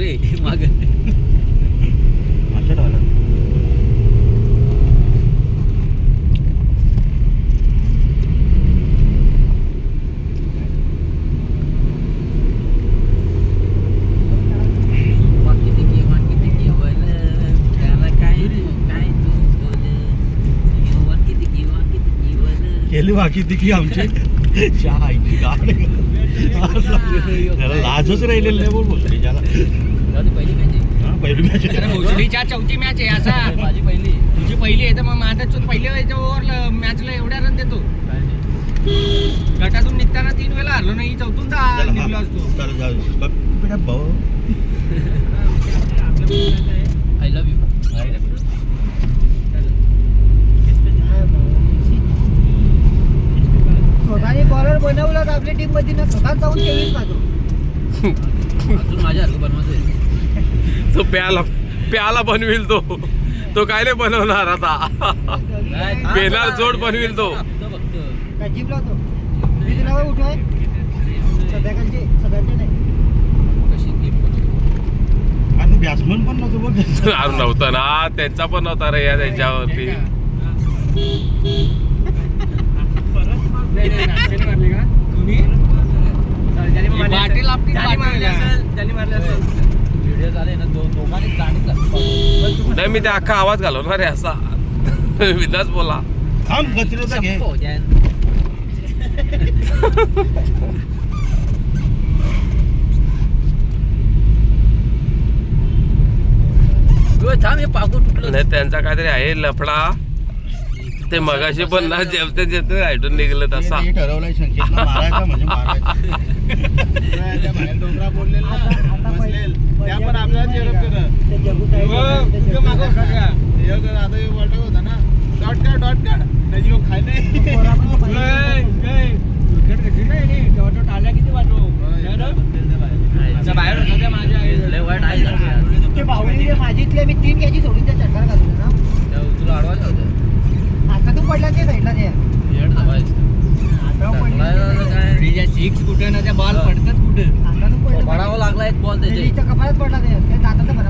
रे माग केली बाकी ती की आमची चहा त्याला लाजच राहिलेली नाही बोल पहिली मॅच आहे. हा, भोसडीच्या चौथी मॅच आहे असा. माझी पहिली. तुझी पहिली आहे तर मग माझा चूक पहिल्या ओव्हर मॅचला एवढ्या रन देतो. गटातून निघताना तीन वेळा हरलो नाही चौथूनदा निघलो असतो. भाऊ आय लव्ह यू स्वतःने बॉलर बनवलं तर आपल्या टीममध्ये ना स्वतः जाऊन तेवीस बनवायचं. तो प्याला प्याला बनविल तो तो काय नाही बनवणार आता? पेनार जोड बनविल तो काय किती नावं उठवाय सध्याकाळचे नाही बॅट्समन पण नव्हतं बघ नव्हतं ना त्यांचा पण नव्हता रे या त्यांच्यावरती पाटील आपली व्हिडिओ झाले ना दो दोघांनी गाडी लागली. नाही मी ते अख्खा आवाज घालवणार रे असा. विदाच बोला. थांब गतिरोधक घे थांब हे पाकू तुटलं. नाही त्यांचा काहीतरी आहे लफडा. ते मगाशी पण ना जेवते जेवते ऐटून निघलं तसा. ठरवलंय संकेतला मारायचा म्हणजे मारायचा बाहेर डोंगरा बोललेला आता बसलेल. पहिले- त्या पण आपल्याला चेअरअप करत. ते जगू काय हो, ते कुठं जगू मागं काय. सगळ्या? हे कर, आता हे वर्ल्ड कप होता ना डॉट काढ डॉट काढ नाही ह्यो खाय नाही पोरापण पाहिजे. बाहेर होता त्या माझ्या आई- लय वाईट आहे झालं यार. ते बाहुलीचे माझीतले मी तीन कॅची सोडून त्या चटकार घालून ना त्या तुला अडवायचं होतं आता तू पडला ते साईडला ते येड दबायचं. आता पडली दबायचं ते. काय? तिच्या सिक्स कुठे ना त्या बॉल पडतात कुठे? पडावं लागला एक बॉल त्याचे त्याच्या कपाळात पडला ते. दाताचा पण